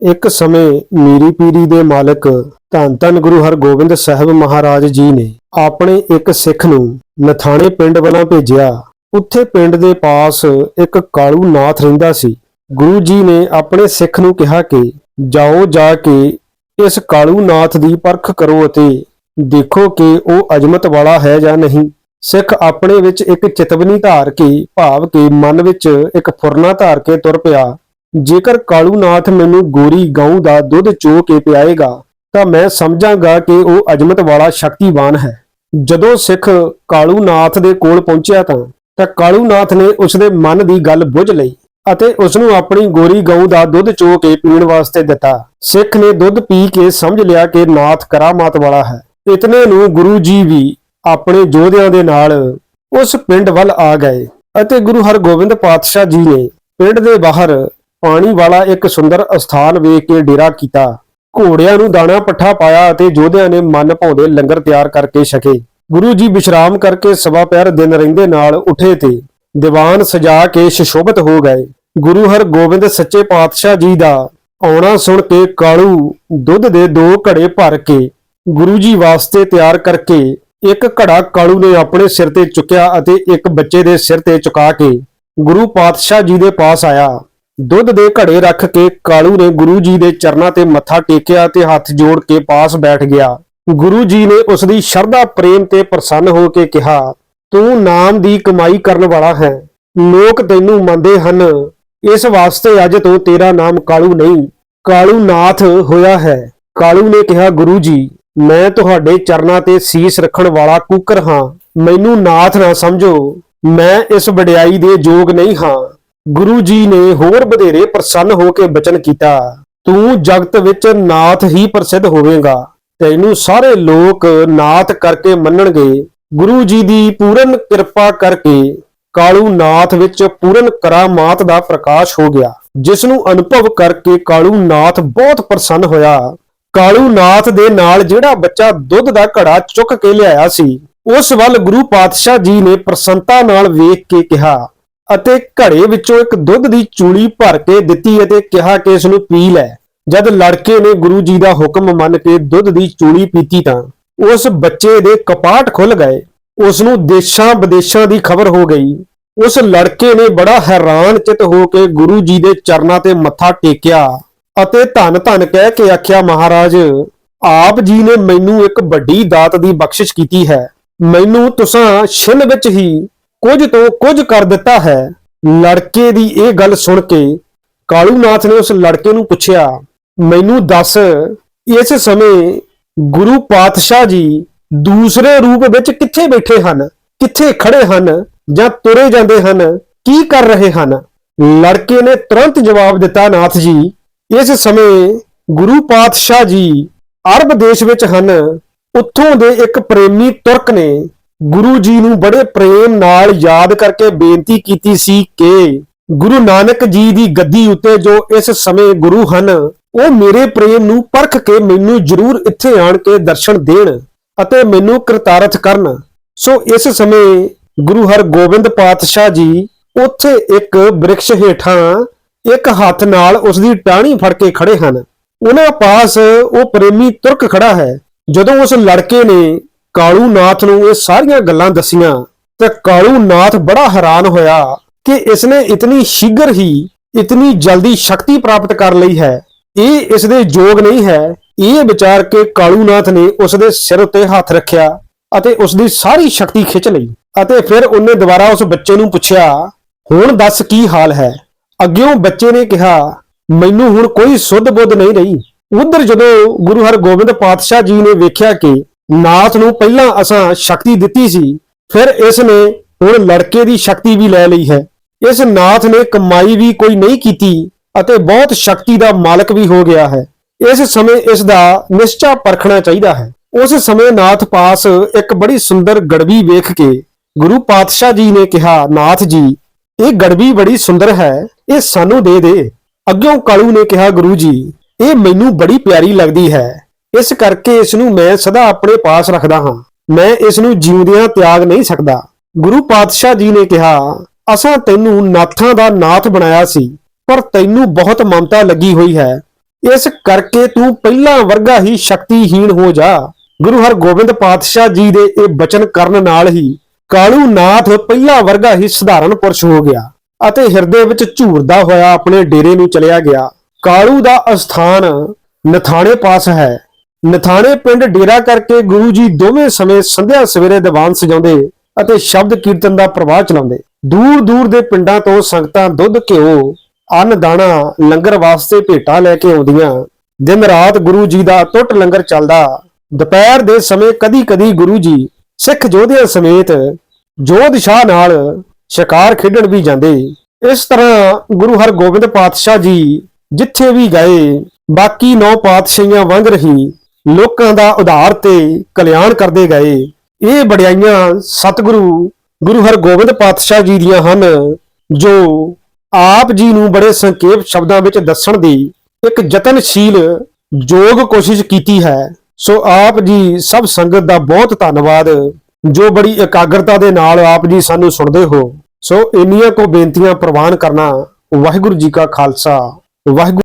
ਇੱਕ ਸਮੇਂ ਮੀਰੀ ਪੀਰੀ ਦੇ ਮਾਲਕ ਧੰਨ ਧੰਨ ਗੁਰੂ ਹਰਗੋਬਿੰਦ ਸਾਹਿਬ ਮਹਾਰਾਜ ਜੀ ਨੇ ਆਪਣੇ ਇੱਕ ਸਿੱਖ ਨੂੰ ਨਥਾਣੇ ਪਿੰਡ ਵੱਲੋਂ ਭੇਜਿਆ। ਉੱਥੇ ਪਿੰਡ ਦੇ ਪਾਸ ਇੱਕ ਕਾਲੂ ਨਾਥ ਰਹਿੰਦਾ ਸੀ। ਗੁਰੂ ਜੀ ਨੇ ਆਪਣੇ ਸਿੱਖ ਨੂੰ ਕਿਹਾ ਕਿ ਜਾਓ ਜਾ ਕੇ ਇਸ ਕਾਲੂ ਨਾਥ ਦੀ ਪਰਖ ਕਰੋ ਅਤੇ ਦੇਖੋ ਕਿ ਉਹ ਅਜਮਤ ਵਾਲਾ ਹੈ ਜਾਂ ਨਹੀਂ। ਸਿੱਖ ਆਪਣੇ ਵਿੱਚ ਇੱਕ ਚਿਤਵਨੀ ਧਾਰ ਕੇ ਭਾਵ ਕਿ ਮਨ ਵਿੱਚ ਇੱਕ ਫੁਰਨਾ ਧਾਰ ਕੇ ਤੁਰ ਪਿਆ। ਜੇਕਰ ਕਾਲੂ ਨਾਥ ਮੈਨੂੰ ਗੋਰੀ ਗਊ ਦਾ ਦੁੱਧ ਚੋ ਕੇ ਪਿਆਏਗਾ, ਤਾਂ ਮੈਂ ਸਮਝਾਂਗਾ ਕਿ ਉਹ ਅਜਮਤ ਵਾਲਾ ਸ਼ਕਤੀਵਾਨ ਹੈ। ਜਦੋਂ ਸਿੱਖ ਕਾਲੂ ਦੇ ਕੋਲ ਪਹੁੰਚਿਆ ਤਾਂ ਤਾਂ ਕਾਲੂ ਨੇ ਉਸ ਦੇ ਮਨ ਦੀ ਗੱਲ ਬੁੱਝ ਲਈ ਅਤੇ ਉਸ ਨੂੰ ਆਪਣੀ ਗੋਰੀ ਗਊ ਦਾ ਦੁੱਧ ਚੋ ਕੇ ਪੀਣ ਵਾਸਤੇ ਦਿੱਤਾ। ਸਿੱਖ ਨੇ ਦੁੱਧ ਪੀ ਕੇ ਸਮਝ ਲਿਆ ਕਿ ਨਾਥ ਕਰਾਮਾਤ ਵਾਲਾ ਹੈ। ਇਤਨੇ ਨੂੰ ਗੁਰੂ ਜੀ ਵੀ ਆਪਣੇ ਯੋਧਿਆਂ ਦੇ ਨਾਲ ਉਸ ਪਿੰਡ ਵੱਲ ਆ ਗਏ ਅਤੇ ਗੁਰੂ ਹਰਗੋਬਿੰਦ ਪਾਤਸ਼ਾਹ ਜੀ ਨੇ ਪਿੰਡ ਦੇ ਬਾਹਰ ਪਾਣੀ ਵਾਲਾ ਇੱਕ ਸੁੰਦਰ ਅਸਥਾਨ ਵੇਖ ਕੇ ਡੇਰਾ ਕੀਤਾ। ਘੋੜਿਆਂ ਨੂੰ ਦਾਣਾ ਪੱਠਾ ਪਾਇਆ ਅਤੇ ਯੋਧਿਆਂ ਨੇ ਮਨ ਭਾਉਂਦੇ ਲੰਗਰ ਤਿਆਰ ਕਰਕੇ ਛਕੇ। ਗੁਰੂ ਜੀ ਵਿਸ਼ਰਾਮ ਕਰਕੇ ਸਵਾ ਪੈਰ ਦਿਨ ਰਹਿੰਦੇ ਨਾਲ ਉਠੇ ਤੇ ਦੀਵਾਨ ਸਜਾ ਕੇ ਸ਼ਿਸ਼ੋਭਤ ਹੋ ਗਏ। ਗੁਰੂ ਹਰਗੋਬਿੰਦ ਸੱਚੇ ਪਾਤਸ਼ਾਹ ਜੀ ਦਾ ਆਉਣਾ ਸੁਣ ਕੇ ਕਾਲੂ ਦੁੱਧ ਦੇ ਦੋ ਘੜੇ ਭਰ ਕੇ ਗੁਰੂ ਜੀ ਵਾਸਤੇ ਤਿਆਰ ਕਰਕੇ ਇੱਕ ਘੜਾ ਕਾਲੂ ਨੇ ਆਪਣੇ ਸਿਰ ਤੇ ਚੁੱਕਿਆ ਅਤੇ ਇੱਕ ਬੱਚੇ ਦੇ ਸਿਰ ਤੇ ਚੁਕਾ ਕੇ ਗੁਰੂ ਪਾਤਸ਼ਾਹ ਜੀ ਦੇ ਪਾਸ ਆਇਆ। ਦੁੱਧ ਦੇ ਘੜੇ ਰੱਖ ਕੇ ਕਾਲੂ ਨੇ ਗੁਰੂ ਜੀ ਦੇ ਚਰਨਾਂ ਤੇ ਮੱਥਾ ਟੇਕਿਆ ਤੇ ਹੱਥ ਜੋੜ ਕੇ ਪਾਸ ਬੈਠ ਗਿਆ। ਗੁਰੂ ਜੀ ਨੇ ਉਸ ਦੀ ਸ਼ਰਧਾ, ਪ੍ਰੇਮ ਤੇ ਪ੍ਰਸੰਨ ਹੋ ਕੇ ਕਿਹਾ, ਤੂੰ ਨਾਮ ਦੀ ਕਮਾਈ ਕਰਨ ਵਾਲਾ ਹੈ। ਲੋਕ ਤੈਨੂੰ ਮੰਨਦੇ ਹਨ। ਇਸ ਵਾਸਤੇ ਅੱਜ ਤੋਂ ਤੇਰਾ ਨਾਮ ਕਾਲੂ ਨਹੀਂ, ਕਾਲੂ ਨਾਥ ਹੋਇਆ ਹੈ। ਕਾਲੂ ਨੇ ਕਿਹਾ, ਗੁਰੂ ਜੀ, ਮੈਂ ਤੁਹਾਡੇ ਚਰਨਾਂ ਤੇ ਸੀਸ ਰੱਖਣ ਵਾਲਾ ਕੂਕਰ ਹਾਂ। ਮੈਨੂੰ ਨਾਥ ਨਾ ਸਮਝੋ। ਮੈਂ ਇਸ ਵਡਿਆਈ ਦੇ ਯੋਗ ਨਹੀਂ ਹਾਂ। ਗੁਰੂ ਜੀ ਨੇ ਹੋਰ ਵਧੇਰੇ ਪ੍ਰਸੰਨ ਹੋ ਕੇ ਬਚਨ ਕੀਤਾ, ਤੂੰ ਜਗਤ ਵਿੱਚ ਨਾਥ ਹੀ ਪ੍ਰਸਿੱਧ ਹੋਵੇਂਗਾ, ਤੈਨੂੰ ਸਾਰੇ ਲੋਕ ਨਾਥ ਕਰਕੇ ਮੰਨਣਗੇ। ਗੁਰੂ ਜੀ ਦੀ ਪੂਰਨ ਕਿਰਪਾ ਕਰਕੇ ਕਾਲੂ ਨਾਥ ਵਿੱਚ ਪੂਰਨ ਕਰਾਮਾਤ ਦਾ ਪ੍ਰਕਾਸ਼ ਹੋ ਗਿਆ, ਜਿਸ ਨੂੰ ਅਨੁਭਵ ਕਰਕੇ ਕਾਲੂ ਨਾਥ ਬਹੁਤ ਪ੍ਰਸੰਨ ਹੋਇਆ। ਕਾਲੂ ਨਾਥ ਦੇ ਨਾਲ ਜਿਹੜਾ ਬੱਚਾ ਦੁੱਧ ਦਾ ਘੜਾ ਚੁੱਕ ਕੇ ਲਿਆਇਆ ਸੀ, ਉਸ ਵੱਲ ਗੁਰੂ ਪਾਤਸ਼ਾਹ ਜੀ ਨੇ ਪ੍ਰਸੰਨਤਾ ਨਾਲ ਵੇਖ ਕੇ ਕਿਹਾ ਅਤੇ ਘੜੇ ਵਿੱਚੋਂ ਇੱਕ ਦੁੱਧ ਦੀ ਚੂੜੀ ਭਰ ਕੇ ਦਿੱਤੀ ਅਤੇ ਕਿਹਾ ਕਿ ਇਸ ਨੂੰ ਪੀ ਲੈ। ਜਦ ਲੜਕੇ ਨੇ ਗੁਰੂ ਜੀ ਦਾ ਹੁਕਮ ਮੰਨ ਕੇ ਦੁੱਧ ਦੀ ਚੂੜੀ ਪੀਤੀ ਤਾਂ ਉਸ ਬੱਚੇ ਦੇ ਕਪਾਟ ਖੁੱਲ ਗਏ। ਉਸ ਨੂੰ ਦੇਸ਼ਾਂ ਵਿਦੇਸ਼ਾਂ ਦੀ ਖਬਰ ਹੋ ਗਈ। ਉਸ ਲੜਕੇ ਨੇ ਬੜਾ ਹੈਰਾਨ ਚਿਤ ਹੋ ਕੇ ਗੁਰੂ ਜੀ ਦੇ ਚਰਨਾਂ ਤੇ ਮੱਥਾ ਟੇਕਿਆ ਅਤੇ ਧੰਨ ਧੰਨ ਕਹਿ ਕੇ ਆਖਿਆ, ਮਹਾਰਾਜ, ਆਪ ਜੀ ਨੇ ਮੈਨੂੰ ਇੱਕ ਵੱਡੀ ਦਾਤ ਦੀ ਬਖਸ਼ਿਸ਼ ਕੀਤੀ ਹੈ। ਮੈਨੂੰ ਤੁਸਾਂ ਛਿਨ ਵਿੱਚ ਹੀ ਕੁਝ ਤੋਂ ਕੁਝ ਕਰ ਦਿੱਤਾ ਹੈ। ਲੜਕੇ ਦੀ ਇਹ ਗੱਲ ਸੁਣ ਕੇ ਕਾਲੂ ਨਾਥ ਨੇ ਉਸ ਲੜਕੇ ਨੂੰ ਪੁੱਛਿਆ, ਮੈਨੂੰ ਦੱਸ, ਇਸ ਸਮੇਂ ਗੁਰੂ ਪਾਤਸ਼ਾਹ ਜੀ ਦੂਸਰੇ ਰੂਪ ਵਿੱਚ ਕਿੱਥੇ ਬੈਠੇ ਹਨ? ਕਿੱਥੇ ਖੜੇ ਹਨ ਜਾਂ ਤੁਰੇ ਜਾਂਦੇ ਹਨ? ਕੀ ਕਰ ਰਹੇ ਹਨ? ਲੜਕੇ ਨੇ ਤੁਰੰਤ ਜਵਾਬ ਦਿੱਤਾ, ਨਾਥ ਜੀ, ਇਸ ਸਮੇਂ ਗੁਰੂ ਪਾਤਸ਼ਾਹ ਜੀ ਅਰਬ ਦੇਸ਼ ਵਿੱਚ ਹਨ। ਉੱਥੋਂ ਦੇ ਇੱਕ ਪ੍ਰੇਮੀ ਤੁਰਕ ਨੇ ਗੁਰੂ ਜੀ ਨੂੰ ਬੜੇ ਪ੍ਰੇਮ ਨਾਲ ਯਾਦ ਕਰਕੇ ਬੇਨਤੀ ਕੀਤੀ ਸੀ ਕਿ ਗੁਰੂ ਨਾਨਕ ਜੀ ਦੀ ਗੱਦੀ ਉੱਤੇ ਜੋ ਇਸ ਸਮੇਂ ਗੁਰੂ ਹਨ, ਉਹ ਮੇਰੇ ਪ੍ਰੇਮ ਨੂੰ ਪਰਖ ਕੇ ਮੈਨੂੰ ਜ਼ਰੂਰ ਇੱਥੇ ਆਣ ਕੇ ਦਰਸ਼ਨ ਦੇਣ ਅਤੇ ਮੈਨੂੰ ਕਰਤਾਰਥ ਕਰਨ। ਸੋ ਇਸ ਸਮੇਂ ਗੁਰੂ ਹਰਗੋਬਿੰਦ ਪਾਤਸ਼ਾਹ ਜੀ ਉੱਥੇ ਇੱਕ ਬ੍ਰਿਕਸ਼ ਹੇਠਾਂ ਇੱਕ ਹੱਥ ਨਾਲ ਉਸ ਦੀ ਟਾਹਣੀ ਫੜ ਕੇ ਖੜੇ ਹਨ। ਉਹਨਾਂ ਪਾਸ ਉਹ ਪ੍ਰੇਮੀ ਤੁਰਕ ਖੜਾ ਹੈ। ਜਦੋਂ ਉਸ ਲੜਕੇ ਨੇ ਕਾਲੂ ਨਾਥ ਨੂੰ ਇਹ ਸਾਰੀਆਂ ਗੱਲਾਂ ਦਸੀਆਂ ਤੇ ਕਾਲੂ ਨਾਥ ਬੜਾ ਹੈਰਾਨ ਹੋਇਆ ਕਿ ਇਸਨੇ ਇਤਨੀ ਸ਼ੀਘਰ ਹੀ ਇਤਨੀ ਜਲਦੀ ਸ਼ਕਤੀ ਪ੍ਰਾਪਤ ਕਰ ਲਈ ਹੈ। ਇਹ ਇਸ ਦੇ ਯੋਗ ਨਹੀਂ ਹੈ। ਇਹ ਵਿਚਾਰ ਕੇ ਕਾਲੂ ਨਾਥ ਨੇ ਉਸ ਦੇ ਸਿਰ ਉੱਤੇ ਹੱਥ ਰੱਖਿਆ ਅਤੇ ਉਸ ਦੀ ਸਾਰੀ ਸ਼ਕਤੀ ਖਿੱਚ ਲਈ ਅਤੇ ਫਿਰ ਉਹਨੇ ਦੁਬਾਰਾ ਉਸ ਬੱਚੇ ਨੂੰ ਪੁੱਛਿਆ, ਹੁਣ ਦੱਸ ਕੀ ਹਾਲ ਹੈ? ਅੱਗਿਓਂ ਬੱਚੇ ਨੇ ਕਿਹਾ, ਮੈਨੂੰ ਹੁਣ ਕੋਈ ਸੁੱਧ ਬੁੱਧ ਨਹੀਂ ਰਹੀ। ਉਧਰ ਜਦੋਂ ਗੁਰੂ ਹਰਗੋਬਿੰਦ ਪਾਤਸ਼ਾਹ ਜੀ ਨੇ ਵੇਖਿਆ ਕਿ ਨਾਥ ਨੂੰ ਪਹਿਲਾਂ ਅਸਾਂ ਸ਼ਕਤੀ ਦਿੱਤੀ ਸੀ, ਫਿਰ ਇਸ ਨੇ ਹੁਣ ਲੜਕੇ ਦੀ ਸ਼ਕਤੀ ਵੀ ਲੈ ਲਈ ਹੈ। ਇਸ ਨਾਥ ਨੇ ਕਮਾਈ ਵੀ ਕੋਈ ਨਹੀਂ ਕੀਤੀ ਅਤੇ ਬਹੁਤ ਸ਼ਕਤੀ ਦਾ ਮਾਲਕ ਵੀ ਹੋ ਗਿਆ ਹੈ। ਇਸ ਸਮੇਂ ਇਸ ਦਾ ਨਿਸ਼ਚਾ ਪਰਖਣਾ ਚਾਹੀਦਾ ਹੈ। ਉਸ ਸਮੇਂ ਨਾਥ ਪਾਸ ਇੱਕ ਬੜੀ ਸੁੰਦਰ ਗੜਵੀ ਵੇਖ ਕੇ ਗੁਰੂ ਪਾਤਸ਼ਾਹ ਜੀ ਨੇ ਕਿਹਾ, ਨਾਥ ਜੀ, ਇਹ ਗੜਵੀ ਬੜੀ ਸੁੰਦਰ ਹੈ, ਇਹ ਸਾਨੂੰ ਦੇ ਦੇ। ਅੱਗਿਓਂ ਕਾਲੂ ਨੇ ਕਿਹਾ, ਗੁਰੂ ਜੀ, ਇਹ ਮੈਨੂੰ ਬੜੀ ਪਿਆਰੀ ਲੱਗਦੀ ਹੈ। ਇਸ ਕਰਕੇ ਇਸ ਨੂੰ ਮੈਂ ਸਦਾ ਆਪਣੇ ਪਾਸ ਰੱਖਦਾ ਹਾਂ। ਮੈਂ ਇਸ ਨੂੰ ਜਿਉਂਦਿਆਂ ਤਿਆਗ ਨਹੀਂ ਸਕਦਾ। ਗੁਰੂ ਪਾਤਸ਼ਾਹ ਜੀ ਨੇ ਕਿਹਾ, ਅਸਾਂ ਤੈਨੂੰ ਨਾਥਾਂ ਦਾ ਨਾਥ ਬਣਾਇਆ ਸੀ, ਪਰ ਤੈਨੂੰ ਬਹੁਤ ਮਮਤਾ ਲੱਗੀ ਹੋਈ ਹੈ। ਇਸ ਕਰਕੇ ਤੂੰ ਪਹਿਲਾਂ ਵਰਗਾ ਹੀ ਸ਼ਕਤੀਹੀਣ ਹੋ ਜਾ। ਗੁਰੂ ਹਰਗੋਬਿੰਦ ਪਾਤਸ਼ਾਹ ਜੀ ਦੇ ਇਹ ਬਚਨ ਕਰਨ ਨਾਲ ਹੀ ਕਾਲੂ ਨਾਥ ਪਹਿਲਾਂ ਵਰਗਾ ਹੀ ਸਧਾਰਨ ਪੁਰਸ਼ ਹੋ ਗਿਆ ਅਤੇ ਹਿਰਦੇ ਵਿੱਚ ਝੂਰਦਾ ਹੋਇਆ ਆਪਣੇ ਡੇਰੇ ਨੂੰ ਚਲਿਆ ਗਿਆ। ਕਾਲੂ ਦਾ ਅਸਥਾਨ ਨਥਾਣੇ ਪਾਸ ਹੈ। ਨਥਾਣੇ ਪਿੰਡ ਡੇਰਾ ਕਰਕੇ ਗੁਰੂ ਜੀ ਦੋਵੇਂ ਸਮੇਂ ਸੰਧਿਆ ਸਵੇਰੇ ਦੀਵਾਨ ਸਜਾਉਂਦੇ ਅਤੇ ਸ਼ਬਦ ਕੀਰਤਨ ਦਾ ਪ੍ਰਵਾਹ ਚਲਾਉਂਦੇ। ਦੂਰ ਦੂਰ ਦੇ ਪਿੰਡਾਂ ਤੋਂ ਸੰਗਤਾਂ ਦੁੱਧ, ਘਿਓ, ਅੰਨ, ਦਾਣਾ, ਲੰਗਰ ਵਾਸਤੇ ਭੇਟਾਂ ਲੈ ਕੇ ਆਉਂਦੀਆਂ। ਦਿਨ ਰਾਤ ਗੁਰੂ ਜੀ ਦਾ ਟੁੱਟ ਲੰਗਰ ਚੱਲਦਾ। ਦੁਪਹਿਰ ਦੇ ਸਮੇਂ ਕਦੀ-ਕਦੀ ਗੁਰੂ ਜੀ ਸਿੱਖ ਯੋਧਿਆਂ ਸਮੇਤ ਜੋਧ ਸ਼ਾਹ ਨਾਲ ਸ਼ਿਕਾਰ ਖੇਡਣ ਵੀ ਜਾਂਦੇ। ਇਸ ਤਰ੍ਹਾਂ ਗੁਰੂ ਹਰਗੋਬਿੰਦ ਪਾਤਸ਼ਾਹ ਜੀ ਜਿੱਥੇ ਵੀ ਗਏ, ਬਾਕੀ ਨੌ ਪਾਤਸ਼ਾਹੀਆਂ ਵਾਂਗ ਰਹੀ। ਲੋਕਾਂ ਦਾ ਉਧਾਰ ਤੇ ਕਲਿਆਣ ਕਰਦੇ ਗਏ। ਇਹ ਬੜਿਆਈਆਂ ਸਤਿਗੁਰੂ ਗੁਰੂ ਹਰਗੋਬਿੰਦ ਪਾਤਸ਼ਾਹ ਜੀ ਦੀਆਂ ਹਨ, ਜੋ ਆਪ ਜੀ ਨੂੰ ਬੜੇ ਸੰਖੇਪ ਸ਼ਬਦਾਂ ਵਿੱਚ ਦੱਸਣ ਦੀ ਇੱਕ ਯਤਨਸ਼ੀਲ ਯੋਗ ਕੋਸ਼ਿਸ਼ ਕੀਤੀ ਹੈ। ਸੋ ਆਪ ਜੀ ਸਭ ਸੰਗਤ ਦਾ ਬਹੁਤ ਧੰਨਵਾਦ, ਜੋ ਬੜੀ ਇਕਾਗਰਤਾ ਦੇ ਨਾਲ ਆਪ ਜੀ ਸਾਨੂੰ ਸੁਣਦੇ ਹੋ। ਸੋ ਇੰਨੀਆਂ ਕੋ ਬੇਨਤੀਆਂ ਪ੍ਰਵਾਨ ਕਰਨਾ ਵਾਹਿਗੁਰੂ ਜੀ ਕਾ ਖਾਲਸਾ, ਵਾਹਿਗੁਰੂ